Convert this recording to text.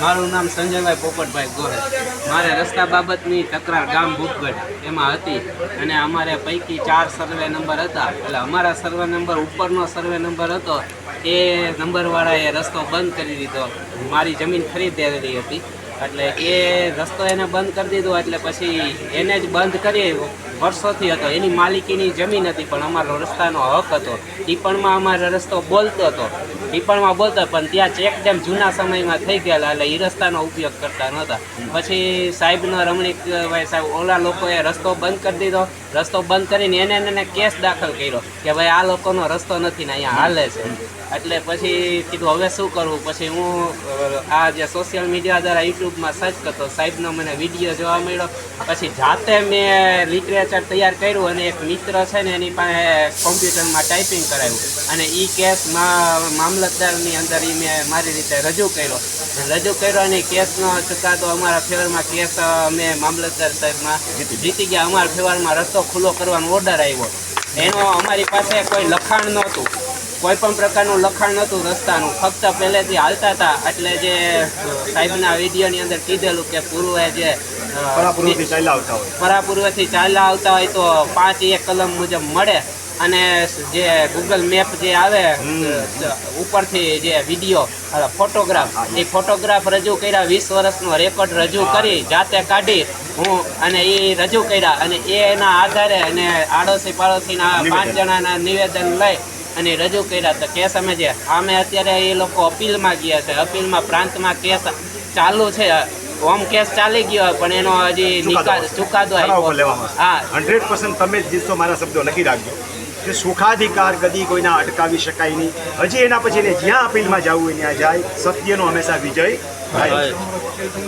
મારું નામ સંજયભાઈ પોપટભાઈ ગોહેલ. મારે રસ્તા બાબતની તકરાર ગામ ભૂપગઢ એમાં હતી અને અમારે પૈકી ચાર સર્વે નંબર હતા. એટલે અમારા સર્વે નંબર ઉપરનો સર્વે નંબર હતો, એ નંબરવાળાએ રસ્તો બંધ કરી દીધો. મારી જમીન ખરીદેલી હતી. એટલે એ રસ્તો એને બંધ કરી દીધો, એટલે પછી એને જ બંધ કરી વર્ષોથી હતો. એની માલિકીની જમીન હતી, પણ અમારો રસ્તાનો હક હતો. ટીપણમાં અમારો રસ્તો બોલતો હતો. ટીપણમાં બોલતો, પણ ત્યાં ચેક ડેમ જૂના સમયમાં થઈ ગયેલા, એટલે એ રસ્તાનો ઉપયોગ કરતા નહોતા. પછી સાહેબનો રમણીકભાઈ સાહેબ, ઓલા લોકોએ રસ્તો બંધ કરી દીધો. રસ્તો બંધ કરીને એને એને કેસ દાખલ કર્યો કે ભાઈ આ લોકોનો રસ્તો નથી ને અહીંયા હાલે છે. એટલે પછી કીધું, હવે શું કરવું? પછી હું આ જે સોશિયલ મીડિયા દ્વારા યુટ્યુબમાં સર્ચ કરતો સાહેબનો મને વીડિયો જોવા મળ્યો. પછી જાતે મેં લિટરેચર તૈયાર કર્યું અને એક મિત્ર છે ને એની પાસે કોમ્પ્યુટરમાં ટાઈપિંગ કરાવ્યું. અને એ કેસ મામલતદારની અંદર એ મેં મારી રીતે રજૂ કર્યો. રજૂ કર્યો અને કેસનો ચુકાદો અમારા ફેવરમાં કેસ અમે મામલતદાર સાહેબમાં જીતી ગયા. અમારા ફેવરમાં રસ્તો ખુલ્લો કરવાનો ઓર્ડર આવ્યો. એનો અમારી પાસે કોઈ લખાણ નહોતું. કોઈ પણ પ્રકારનું લખાણ નહોતું રસ્તાનું. ફક્ત પહેલેથી હાલતા હતા. એટલે જે સાહેબના વિડીયોની અંદર કીધેલું કે પૂર્વે જે પરાપૂર્વથી ચાલ્યા આવતા હોય. તો પાંચ એક કલમ મુજબ મળે. અને જે ગૂગલ મેપ જે આવે ઉપરથી જે વીડિયો ફોટોગ્રાફ એ ફોટોગ્રાફ રજૂ કર્યા વીસ વર્ષનો રેકોર્ડ રજૂ કરી જાતે કાઢી હું અને એ રજૂ કર્યા. અને એના આધારે અને આડોશી પાડોશીના પાંચ જણાના નિવેદન લઈ અને રજૂ કર્યા તો કેસ અમે જે અમે અત્યારે એ લોકો અપીલમાં ગયા છે. અપીલમાં પ્રાંતમાં કેસ ચાલુ છે. હોમ કેસ ચાલી ગયો પણ એનો હજી નિકાલ ચુકાદો હા. હંડ્રેડ પર્સન્ટ તમે જ જીતશો મારા શબ્દો લખી રાખજો. કે સુખાધિકાર કદી કોઈના અટકાવી શકાય નહીં. હજી એના પછી જ્યાં અપીલમાં જવું હોય ત્યાં જાય. સત્યનો હંમેશા વિજય થાય.